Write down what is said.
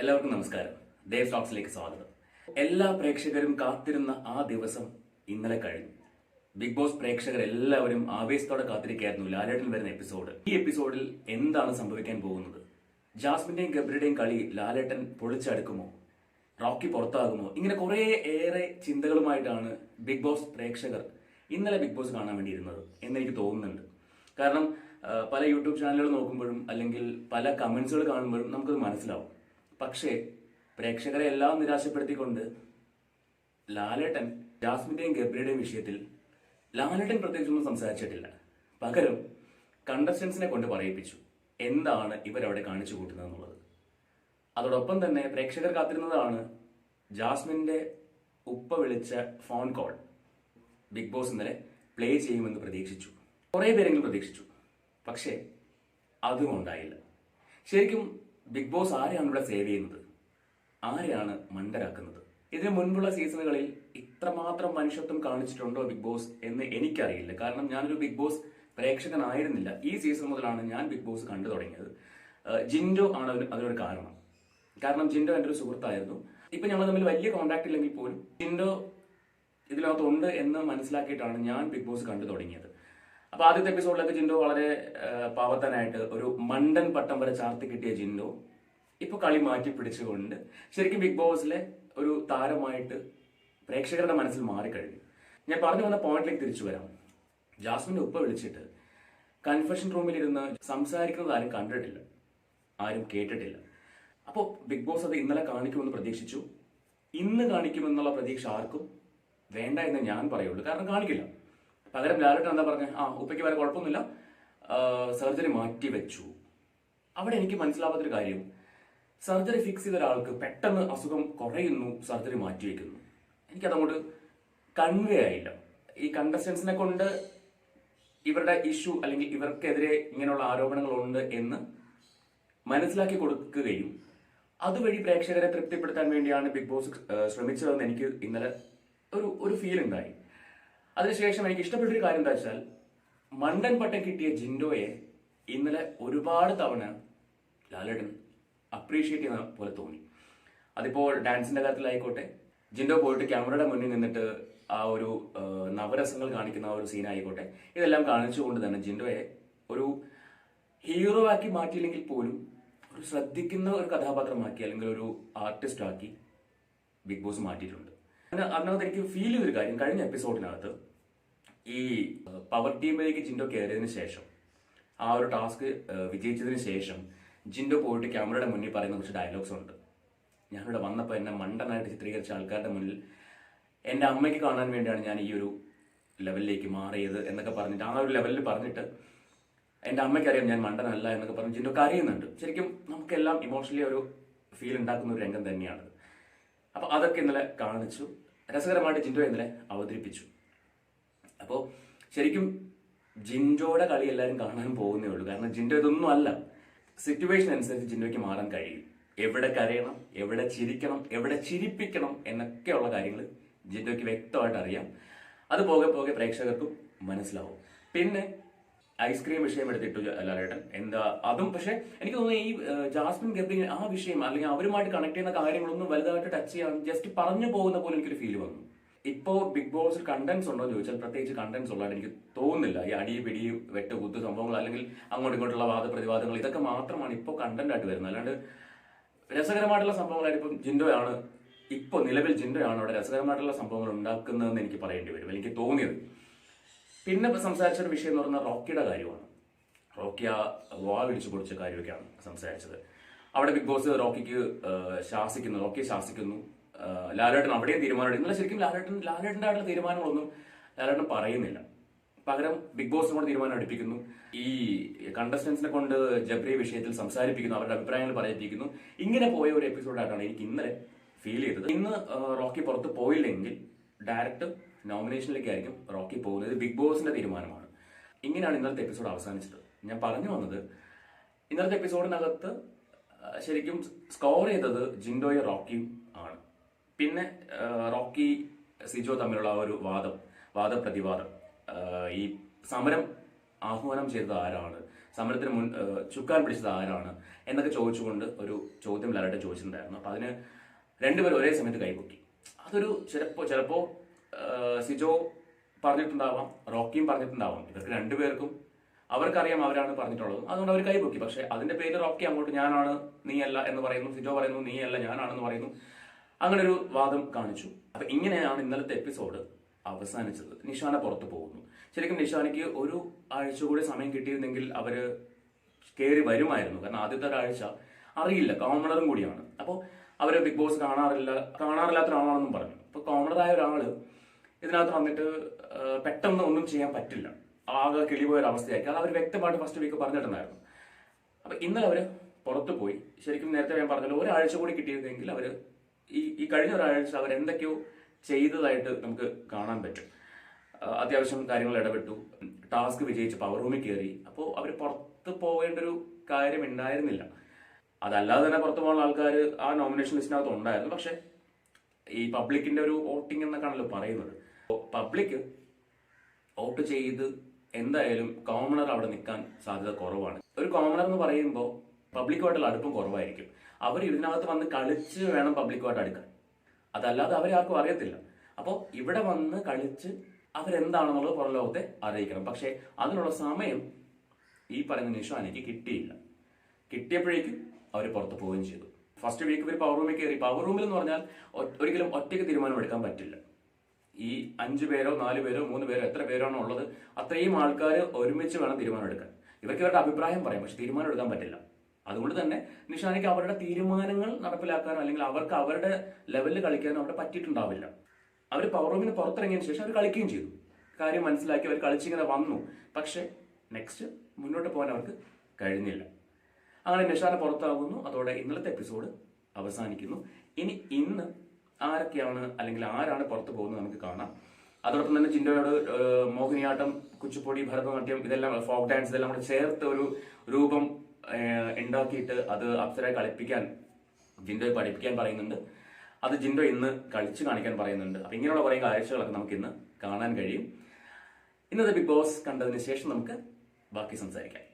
എല്ലാവർക്കും നമസ്കാരം. ദേവ് സ്റ്റോക്സിലേക്ക് സ്വാഗതം. എല്ലാ പ്രേക്ഷകരും കാത്തിരുന്ന ആ ദിവസം ഇന്നലെ കഴിഞ്ഞു. ബിഗ് ബോസ് പ്രേക്ഷകർ എല്ലാവരും ആവേശത്തോടെ കാത്തിരിക്കായിരുന്നു ലാലേട്ടൻ വരുന്ന എപ്പിസോഡ് ഈ എപ്പിസോഡിൽ എന്താണ് സംഭവിക്കാൻ പോകുന്നത്? ജാസ്മിന്റെയും ഗബ്രിയുടെയും കളി ലാലേട്ടൻ പൊളിച്ചടുക്കുമോ? റോക്കി പുറത്താകുമോ? ഇങ്ങനെ കുറേ ഏറെ ചിന്തകളുമായിട്ടാണ് ബിഗ് ബോസ് പ്രേക്ഷകർ ഇന്നലെ ബിഗ് ബോസ് കാണാൻ വേണ്ടി ഇരുന്നത് എന്ന് എനിക്ക് തോന്നുന്നുണ്ട്. കാരണം പല യൂട്യൂബ് ചാനലുകൾ നോക്കുമ്പോഴും അല്ലെങ്കിൽ പല കമന്റ്സുകൾ കാണുമ്പോഴും നമുക്കത് മനസ്സിലാവും. പക്ഷേ പ്രേക്ഷകരെ എല്ലാം നിരാശപ്പെടുത്തിക്കൊണ്ട് ലാലേട്ടൻ ജാസ്മിന്റെയും ഗബ്രിയുടെയും വിഷയത്തിൽ ലാലേട്ടൻ പ്രത്യേകിച്ചൊന്നും സംസാരിച്ചിട്ടില്ല. പകരം കണ്ടസ്റ്റൻസിനെ കൊണ്ട് പറയിപ്പിച്ചു. എന്താണ് ഇവരവിടെ കാണിച്ചു കൂട്ടുന്നത് എന്നുള്ളത്. അതോടൊപ്പം തന്നെ പ്രേക്ഷകർ കാത്തിരുന്നതാണ് ജാസ്മിന്റെ ഉപ്പ വിളിച്ച ഫോൺ കോൾ ബിഗ് ബോസ് ഇന്നലെ പ്ലേ ചെയ്യുമെന്ന് പ്രതീക്ഷിച്ചു. കുറേ പേരെങ്കിലും പ്രതീക്ഷിച്ചു. പക്ഷേ അതും ഉണ്ടായില്ല. ശരിക്കും ബിഗ് ബോസ് ആരെയാണ് ഇവിടെ സേവ് ചെയ്യുന്നത്? ആരെയാണ് മണ്ടരാക്കുന്നത്? ഇതിനു മുൻപുള്ള സീസണുകളിൽ ഇത്രമാത്രം മനുഷ്യത്വം കാണിച്ചിട്ടുണ്ടോ ബിഗ് ബോസ് എന്ന് എനിക്കറിയില്ല. കാരണം ഞാനൊരു ബിഗ് ബോസ് പ്രേക്ഷകനായിരുന്നില്ല. ഈ സീസൺ മുതലാണ് ഞാൻ ബിഗ് ബോസ് കണ്ടു തുടങ്ങിയത്. ജിൻഡോ ആണ് അതിന് അതിനൊരു കാരണം. കാരണം ജിൻഡോ എന്റെ ഒരു സുഹൃത്തായിരുന്നു. ഇപ്പം ഞങ്ങൾ തമ്മിൽ വലിയ കോണ്ടാക്ട് ഇല്ലെങ്കിൽ പോലും ജിൻഡോ ഇതിനകത്തുണ്ട് എന്ന് മനസ്സിലാക്കിയിട്ടാണ് ഞാൻ ബിഗ് ബോസ് കണ്ടു തുടങ്ങിയത്. അപ്പൊ ആദ്യത്തെ എപ്പിസോഡിലൊക്കെ ജിൻഡോ വളരെ പാവത്തനായിട്ട് ഒരു മണ്ടൻ പട്ടം വരെ ചാർത്തി കിട്ടിയ ജിൻഡോ ഇപ്പൊ കളി മാറ്റി പിടിച്ചുകൊണ്ട് ശരിക്കും ബിഗ് ബോസിലെ ഒരു താരമായിട്ട് പ്രേക്ഷകരുടെ മനസ്സിൽ മാറിക്കഴിഞ്ഞു. ഞാൻ പറഞ്ഞു വന്ന പോയിന്റിലേക്ക് തിരിച്ചു വരാം. ജാസ്മിന്റെ ഉപ്പ വിളിച്ചിട്ട് കൺഫെഷൻ റൂമിൽ ഇരുന്ന് സംസാരിക്കുന്നത് ആരും കണ്ടിട്ടില്ല. ആരും കേട്ടിട്ടില്ല. അപ്പോൾ ബിഗ് ബോസ് അത് ഇന്നലെ കാണിക്കുമെന്ന് പ്രതീക്ഷിച്ചു. ഇന്ന് കാണിക്കുമെന്നുള്ള പ്രതീക്ഷ ആർക്കും വേണ്ട എന്ന് ഞാൻ പറയുള്ളൂ. കാരണം കാണിക്കില്ല. പകരം ലാലട്ടൻ എന്താ പറഞ്ഞത് ആ ഉപ്പയ്ക്ക് വേറെ കുഴപ്പമൊന്നുമില്ല. സർജറി മാറ്റി വെച്ചു. അവിടെ എനിക്ക് മനസ്സിലാവാത്തൊരു കാര്യം. സർജറി ഫിക്സ് ചെയ്ത ഒരാൾക്ക് പെട്ടെന്ന് അസുഖം കുറയുന്നു സർജറി മാറ്റി വയ്ക്കുന്നു എനിക്കതങ്ങോട്ട് കൺവേ ആയില്ല. ഈ കണ്ടസ്റ്റൻസിനെ കൊണ്ട് ഇവരുടെ ഇഷ്യൂ അല്ലെങ്കിൽ ഇവർക്കെതിരെ ഇങ്ങനെയുള്ള ആരോപണങ്ങളുണ്ട് എന്ന് മനസ്സിലാക്കി കൊടുക്കുകയും അതുവഴി പ്രേക്ഷകരെ തൃപ്തിപ്പെടുത്താൻ വേണ്ടിയാണ് ബിഗ് ബോസ് ശ്രമിച്ചതെന്ന് എനിക്ക് ഇന്നലെ ഒരു ഒരു ഫീൽ ഉണ്ടായി. അതിനുശേഷം എനിക്ക് ഇഷ്ടപ്പെട്ട ഒരു കാര്യം എന്താ വെച്ചാൽ മണ്ടൻ പട്ടം കിട്ടിയ ജിൻഡോയെ ഇന്നലെ ഒരുപാട് തവണ ലാലേട്ടൻ അപ്രീഷിയേറ്റ് ചെയ്യുന്ന പോലെ തോന്നി. അതിപ്പോൾ ഡാൻസിന്റെ കാര്യത്തിലായിക്കോട്ടെ ജിൻഡോ പോയിട്ട് ക്യാമറയുടെ മുന്നിൽ നിന്നിട്ട് ആ ഒരു നവരസങ്ങൾ കാണിക്കുന്ന ആ ഒരു സീൻ ആയിക്കോട്ടെ ഇതെല്ലാം കാണിച്ചുകൊണ്ട് തന്നെ ജിൻഡോയെ ഒരു ഹീറോ ആക്കി മാറ്റിയില്ലെങ്കിൽ പോലും ഒരു ശ്രദ്ധിക്കുന്ന ഒരു കഥാപാത്രമാക്കി അല്ലെങ്കിൽ ഒരു ആർട്ടിസ്റ്റ് ആക്കി ബിഗ് ബോസ് മാറ്റിയിട്ടുണ്ട്. അതിനകത്ത് എനിക്ക് ഫീൽ ചെയ്തൊരു കാര്യം. കഴിഞ്ഞ എപ്പിസോഡിനകത്ത് ഈ പവർ ടീമിലേക്ക് ജിൻഡോ കയറിയതിനു ശേഷം ആ ഒരു ടാസ്ക് വിജയിച്ചതിന് ശേഷം ജിൻഡോ പോയിട്ട് ക്യാമറയുടെ മുന്നിൽ പറയുന്ന കുറച്ച് ഡയലോഗ്സ് ഉണ്ട്. ഞാനിവിടെ വന്നപ്പോൾ എന്നെ മണ്ടനായിട്ട് ചിത്രീകരിച്ച ആൾക്കാരുടെ മുന്നിൽ എന്റെ അമ്മയ്ക്ക് കാണാൻ വേണ്ടിയാണ് ഞാൻ ഈ ഒരു ലെവലിലേക്ക് മാറിയത് എന്നൊക്കെ പറഞ്ഞിട്ട് ആ ഒരു ലെവലിൽ പറഞ്ഞിട്ട് എന്റെ അമ്മയ്ക്ക് അറിയാം ഞാൻ മണ്ടനല്ല എന്നൊക്കെ പറഞ്ഞ് ജിൻഡോ കരയുന്നുണ്ട് ശരിക്കും നമുക്കെല്ലാം ഇമോഷണലി ഒരു ഫീൽ ഉണ്ടാക്കുന്ന ഒരു രംഗം തന്നെയാണത്. അപ്പൊ അതൊക്കെ ഇന്നലെ കാണിച്ചു. രസകരമായിട്ട് ജിൻഡോ ഇന്നലെ അവതരിപ്പിച്ചു. അപ്പോൾ ശരിക്കും ജിൻഡോയുടെ കളി എല്ലാവരും കാണാൻ പോകുന്നേ ഉള്ളൂ. കാരണം ജിൻഡോ ഇതൊന്നും അല്ല. സിറ്റുവേഷൻ അനുസരിച്ച് ജിൻഡോയ്ക്ക് മാറാൻ കഴിയും. എവിടെ കരയണം എവിടെ ചിരിക്കണം എവിടെ ചിരിപ്പിക്കണം എന്നൊക്കെയുള്ള കാര്യങ്ങൾ ജിൻഡോയ്ക്ക് വ്യക്തമായിട്ട് അറിയാം. അത് പോകെ പോകെ പ്രേക്ഷകർക്കും മനസ്സിലാവും. പിന്നെ ഐസ്ക്രീം വിഷയം എടുത്തിട്ടു ലാലേട്ടൻ. എന്താ അതും പക്ഷെ എനിക്ക് തോന്നുന്നു ഈ ജാസ്മിൻ ഗബ്രി ആ വിഷയം അല്ലെങ്കിൽ അവരുമായിട്ട് കണക്ട് ചെയ്യുന്ന കാര്യങ്ങളൊന്നും വലുതായിട്ട് ടച്ച് ചെയ്യാൻ ജസ്റ്റ് പറഞ്ഞു പോകുന്ന പോലെ എനിക്കൊരു ഫീൽ വന്നു. ഇപ്പോ ബിഗ് ബോസ് കണ്ടന്റ്സ് ഉണ്ടോ എന്ന് ചോദിച്ചാൽ പ്രത്യേകിച്ച് കണ്ടന്റ്സ് ഉള്ളതായിട്ട് എനിക്ക് തോന്നുന്നില്ല. ഈ അടി പിടി വെട്ട് കുത്തു സംഭവങ്ങൾ അല്ലെങ്കിൽ അങ്ങോട്ടും ഇങ്ങോട്ടുള്ള വാദപ്രതിവാദങ്ങൾ ഇതൊക്കെ മാത്രമാണ് ഇപ്പോൾ കണ്ടന്റ് ആയിട്ട് വരുന്നത്. അല്ലാണ്ട് രസകരമായിട്ടുള്ള സംഭവങ്ങളായിട്ട് ഇപ്പം ജിൻഡോയാണ് ഇപ്പോൾ നിലവിൽ ജിൻഡോയാണ് അവിടെ രസകരമായിട്ടുള്ള സംഭവങ്ങൾ ഉണ്ടാക്കുന്നതെന്ന് എനിക്ക് പറയേണ്ടി വരും. എനിക്ക് തോന്നിയത്. പിന്നെ സംസാരിച്ച ഒരു വിഷയം എന്ന് പറഞ്ഞാൽ റോക്കിയുടെ കാര്യമാണ്. റോക്കി ആ വാ വിളിച്ചു പൊടിച്ച കാര്യമൊക്കെയാണ് സംസാരിച്ചത്. അവിടെ ബിഗ് ബോസ് റോക്കിക്ക് ശാസിക്കുന്നു. റോക്കിയെ ശാസിക്കുന്നു. ലാലേട്ടൻ അവിടെയും തീരുമാനം ഇന്നലെ ശരിക്കും ലാലേട്ടൻ ലാലേട്ടന്റെ ആയിട്ടുള്ള തീരുമാനങ്ങളൊന്നും ലാലേട്ടൻ പറയുന്നില്ല. പകരം ബിഗ് ബോസ് കൊണ്ട് തീരുമാനം എടുപ്പിക്കുന്നു. ഈ കണ്ടസ്റ്റൻസിനെ കൊണ്ട് ജബ്രിയ വിഷയത്തിൽ സംസാരിപ്പിക്കുന്നു. അവരുടെ അഭിപ്രായങ്ങൾ പറയിപ്പിക്കുന്നു. ഇങ്ങനെ പോയ ഒരു എപ്പിസോഡായിട്ടാണ് എനിക്ക് ഇന്നലെ ഫീൽ ചെയ്തത്. ഇന്ന് റോക്കി പുറത്ത് പോയില്ലെങ്കിൽ ഡയറക്റ്റ് നോമിനേഷനിലേക്കായിരിക്കും റോക്കി പോകുന്നത് ബിഗ് ബോസിന്റെ തീരുമാനമാണ്. ഇങ്ങനെയാണ് ഇന്നലത്തെ എപ്പിസോഡ് അവസാനിച്ചത്. ഞാൻ പറഞ്ഞു വന്നത് ഇന്നലത്തെ എപ്പിസോഡിനകത്ത് ശരിക്കും സ്കോർ ചെയ്തത് ജിൻഡോയും റോക്കിയും ആണ്. പിന്നെ റോക്കി സിജോ തമ്മിലുള്ള ഒരു വാദം വാദപ്രതിവാദം ഈ സമരം ആഹ്വാനം ചെയ്തത് ആരാണ്? സമരത്തിന് മുൻ ചുക്കാൻ പിടിച്ചത് ആരാണ്? എന്നൊക്കെ ചോദിച്ചുകൊണ്ട് ഒരു ചോദ്യം ലാലേട്ടൻ ചോദിച്ചിട്ടുണ്ടായിരുന്നു. അപ്പം അതിന് രണ്ടുപേരും ഒരേ സമയത്ത് കൈപൊക്കി അതൊരു ചിലപ്പോൾ ചിലപ്പോ ആ, സിജോ പറഞ്ഞിട്ടുണ്ടാവാം റോക്കിയും പറഞ്ഞിട്ടുണ്ടാവാം. ഇവർക്ക് രണ്ടുപേർക്കും അവർക്കറിയാം അവരാണ് പറഞ്ഞിട്ടുള്ളത്. അതുകൊണ്ട് അവർ കൈപൊക്കി. പക്ഷേ അതിന്റെ പേര് റോക്കി അങ്ങോട്ട് ഞാനാണ് നീയല്ല എന്ന് പറയുന്നു സിജോ പറയുന്നു നീയല്ല ഞാനാണെന്ന് പറയുന്നു. അങ്ങനെ ഒരു വാദം കാണിച്ചു. അപ്പൊ ഇങ്ങനെയാണ് ഇന്നലത്തെ എപ്പിസോഡ് അവസാനിച്ചത്. നിഷാന പുറത്തു പോകുന്നു. ശരിക്കും നിഷാനയ്ക്ക് ഒരു ആഴ്ച കൂടി സമയം കിട്ടിയിരുന്നെങ്കിൽ അവർ കയറി വരുമായിരുന്നു. കാരണം ആദ്യത്തെ ഒരാഴ്ച അറിയില്ല. കോമണറും കൂടിയാണ്. അപ്പോൾ അവർ ബിഗ് ബോസ് കാണാറില്ല കാണാറില്ലാത്ത ഒരാളാണെന്നും പറഞ്ഞു. അപ്പൊ കോമണറായ ഒരാൾ ഇതിനകത്ത് വന്നിട്ട് പെട്ടെന്ന് ഒന്നും ചെയ്യാൻ പറ്റില്ല. ആകെ കിളിപോയ ഒരു അവസ്ഥയായിരിക്കും അത് അവർ വ്യക്തമായിട്ട് ഫസ്റ്റ് വീക്ക് പറഞ്ഞിട്ടുണ്ടായിരുന്നു. അപ്പൊ ഇന്നലെ അവർ പുറത്തു പോയി. ശരിക്കും നേരത്തെ ഞാൻ പറഞ്ഞല്ലോ ഒരാഴ്ച കൂടി കിട്ടിയിരുന്നെങ്കിൽ അവർ ഈ ഈ കഴിഞ്ഞ ഒരാഴ്ച അവർ എന്തൊക്കെയോ ചെയ്തതായിട്ട് നമുക്ക് കാണാൻ പറ്റും. അത്യാവശ്യം കാര്യങ്ങൾ ഇടപെട്ടു. ടാസ്ക് വിജയിച്ച് പവർ റൂമിൽ കയറി അപ്പോൾ അവർ പുറത്ത് പോകേണ്ട ഒരു കാര്യം ഉണ്ടായിരുന്നില്ല. അതല്ലാതെ തന്നെ പുറത്തു പോകുന്ന ആൾക്കാർ ആ നോമിനേഷൻ ലിസ്റ്റിനകത്ത് ഉണ്ടായിരുന്നു. പക്ഷേ ഈ പബ്ലിക്കിന്റെ ഒരു വോട്ടിംഗ് എന്നൊക്കെയാണല്ലോ പറയുന്നത്. പബ്ലിക് വോട്ട് ചെയ്ത് എന്തായാലും കോമണർ അവിടെ നിൽക്കാൻ സാധ്യത കുറവാണ്. ഒരു കോമണർ എന്ന് പറയുമ്പോൾ പബ്ലിക്കുമായിട്ടുള്ള അടുപ്പം കുറവായിരിക്കും. അവർ ഇതിനകത്ത് വന്ന് കളിച്ച് വേണം പബ്ലിക്കുമായിട്ട് അടുക്കാൻ. അതല്ലാതെ അവരെ ആർക്കും അറിയത്തില്ല. അപ്പോൾ ഇവിടെ വന്ന് കളിച്ച് അവരെന്താണെന്നുള്ളത് പുറം ലോകത്തെ അറിയിക്കണം. പക്ഷേ അതിനുള്ള സമയം ഈ പറയുന്ന നിഷാനയ്ക്ക് കിട്ടിയില്ല. കിട്ടിയപ്പോഴേക്കും അവർ പുറത്ത് പോവുകയും ചെയ്തു. ഫസ്റ്റ് വീക്ക് ഇവർ പവർ റൂമിൽ കയറി. പവർ റൂമിൽ എന്ന് പറഞ്ഞാൽ ഒരിക്കലും ഒറ്റയ്ക്ക് തീരുമാനമെടുക്കാൻ പറ്റില്ല. ഈ അഞ്ച് പേരോ നാല് പേരോ മൂന്ന് പേരോ എത്ര പേരാണോ ഉള്ളത് അത്രയും ആൾക്കാർ ഒരുമിച്ച് വേണം തീരുമാനം എടുക്കാൻ ഇവർക്ക് ഇവരുടെ അഭിപ്രായം പറയാം പക്ഷെ തീരുമാനം എടുക്കാൻ പറ്റില്ല. അതുകൊണ്ട് തന്നെ നിഷാനിക്ക് അവരുടെ തീരുമാനങ്ങൾ നടപ്പിലാക്കാനോ അല്ലെങ്കിൽ അവർക്ക് അവരുടെ ലെവലിൽ കളിക്കാനോ അവിടെ പറ്റിയിട്ടുണ്ടാവില്ല. അവർ പവർ റൂമിന് പുറത്തിറങ്ങിയതിന് ശേഷം അവർ കളിക്കുകയും ചെയ്തു. കാര്യം മനസ്സിലാക്കി അവർ കളിച്ചിങ്ങനെ വന്നു. പക്ഷെ നെക്സ്റ്റ് മുന്നോട്ട് പോകാൻ അവർക്ക് കഴിഞ്ഞില്ല. അങ്ങനെ നിഷാന പുറത്താകുന്നു. അതോടെ ഇന്നലത്തെ എപ്പിസോഡ് അവസാനിക്കുന്നു. ഇനി ഇന്ന് ആരൊക്കെയാണ് അല്ലെങ്കിൽ ആരാണ് പുറത്തു പോകുന്നത് നമുക്ക് കാണാം. അതോടൊപ്പം തന്നെ ചിന്തയോട് മോഹിനിയാട്ടം കുച്ചിപ്പൊടി ഭരതനാട്യം ഇതെല്ലാം ഫോക്ക് ഡാൻസ് ഇതെല്ലാം കൂടെ ചേർത്ത് ഒരു രൂപം ഉണ്ടാക്കിയിട്ട് അത് അപ്സരയെ കളിപ്പിക്കാൻ ജിൻഡോയെ പഠിപ്പിക്കാൻ പറയുന്നുണ്ട്. അത് ജിൻഡോ ഇന്ന് കളിച്ച് കാണിക്കാൻ പറയുന്നുണ്ട്. അപ്പൊ ഇങ്ങനെയുള്ള കുറേ കാഴ്ചകളൊക്കെ നമുക്ക് ഇന്ന് കാണാൻ കഴിയും. ഇന്നത്തെ ബിഗ് ബോസ് കണ്ടതിന് ശേഷം നമുക്ക് ബാക്കി സംസാരിക്കാം.